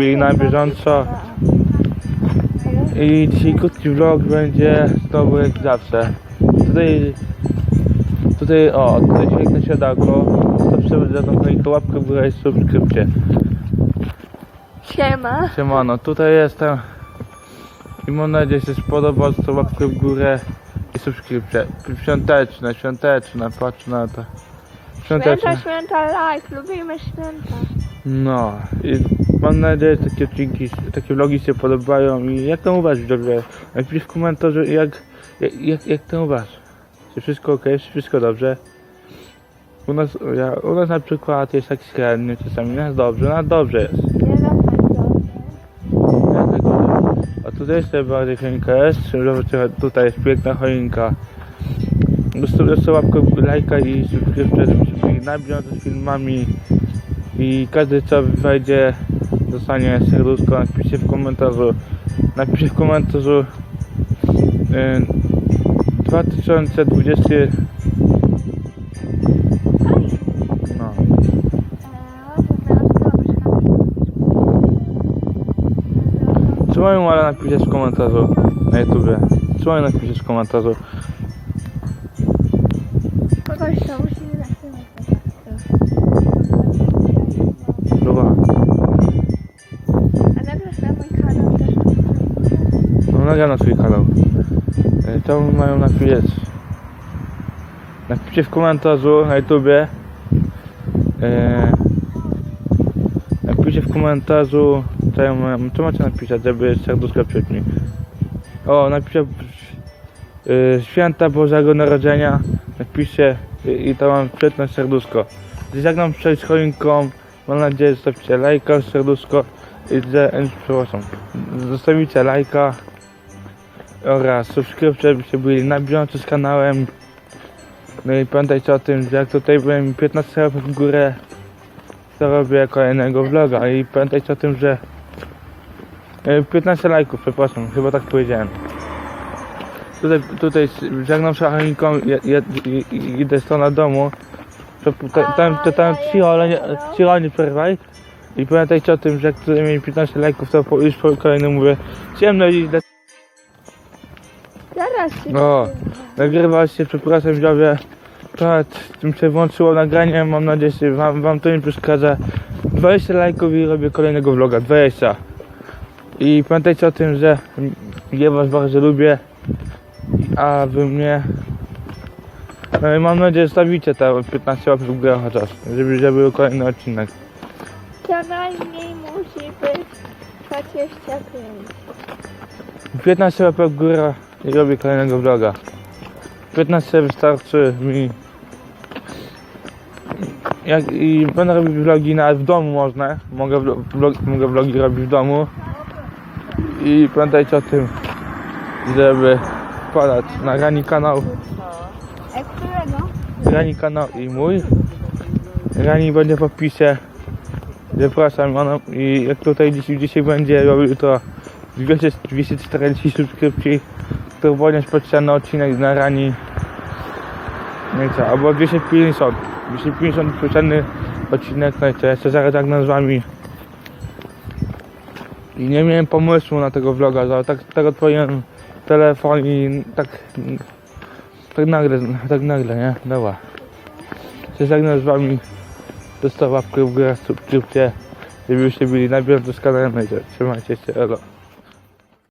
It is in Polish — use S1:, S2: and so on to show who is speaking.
S1: byli na bieżąco. I dzisiaj krótki vlog będzie znowu jak zawsze. Tutaj, tutaj, o, tutaj piękne siadako. Zostawcie za tą kolejkę łapkę w górę i subskrypcję.
S2: Siema.
S1: Siemano, tutaj jestem. I mam nadzieję, że się spodoba, to łapkę w górę i subskrypcję. Świąteczne, świąteczne, patrz na to. Świąteczne.
S2: Święta, święta, like. Lubimy święta.
S1: No i mam nadzieję, że takie odcinki, takie vlogi się podobają i jak to u was widzowie? Napisz w komentarzu jak, jak, jak, jak to u was? Czy wszystko ok, czy wszystko dobrze? U nas, ja, u nas na przykład jest tak średnio czasami, nas dobrze, nas dobrze jest.
S2: Dobrze.
S1: A tutaj jeszcze bardziej choinka jest, tutaj jest piękna choinka. Zostawcie łapkę, lajka i subskrypcję, żebyście byli na bieżąco z filmami. I każdy co wejdzie dostanie serduszko, napiszcie w komentarzu. Napiszcie w komentarzu y, 2020 no. Mają ale napisać w komentarzu na YouTubie? Mają napisać w komentarzu? No nagram na swój kanał. E, Co mają napisać? Napiszcie w komentarzu na YouTubie. E, napiszcie w komentarzu, co, ja mam, co macie napisać, żeby serduszko przyszli mi. O, napiszcie e, Święta Bożego Narodzenia. Napiszcie i, to mam przytnę serduszko. Żegnam przed choinką. Mam nadzieję, że zostawcie lajka, serduszko i przepraszam, zostawicie lajka oraz subskrypcję, żebyście byli na bieżąco z kanałem. No i pamiętajcie o tym, że jak tutaj byłem 15 łapek w górę, to robię kolejnego vloga i pamiętajcie o tym, że e, 15 lajków, przepraszam, chyba tak powiedziałem. Tutaj, tutaj żegnam szachaniką, idę stronę domu. Tam, tam, tam cicho, ale nie, cicho, nie przerwaj. I pamiętajcie o tym, że jak tutaj mieli 15 lajków, to już po kolejnym mówię ciemno i źle
S2: Się
S1: o, nagrywa się, przepraszam widzowie. Tak, tym się włączyło nagranie, mam nadzieję, że wam, wam to nie przeszkadza. 20 lajków i robię kolejnego vloga, 20. I pamiętajcie o tym, że ja was bardzo lubię, a wy mnie. No i mam nadzieję, że stawicie te 15 łapek w górę chociaż, żeby, żeby był kolejny odcinek.
S2: Co najmniej musi być 25.
S1: 15 łapek w górę i robię kolejnego vloga. 15 wystarczy mi. Jak, I będę robić vlogi nawet w domu można. Mogę, vlog, mogę vlogi robić w domu. I pamiętajcie o tym, żeby wpadać na Rani kanał. Rani kanał i mój. Rani będzie w opisie. Zapraszam ono i jak tutaj dzisiaj, dzisiaj będzie robił to 200, 240 subskrypcji, wolność specjalny odcinek na Rani. No i co, albo 250. 250 specjalny odcinek, no co, jeszcze zaraz tak z wami. I nie miałem pomysłu na tego vloga, że tak, tak odpaliłem telefon i tak, tak nagle, tak nagle, nie? Dobra. Się żegnam z wami. Zostaw w górę, subskrypcję, żebyście byli na bieżąco z kanałem. No Trzymajcie się, elo.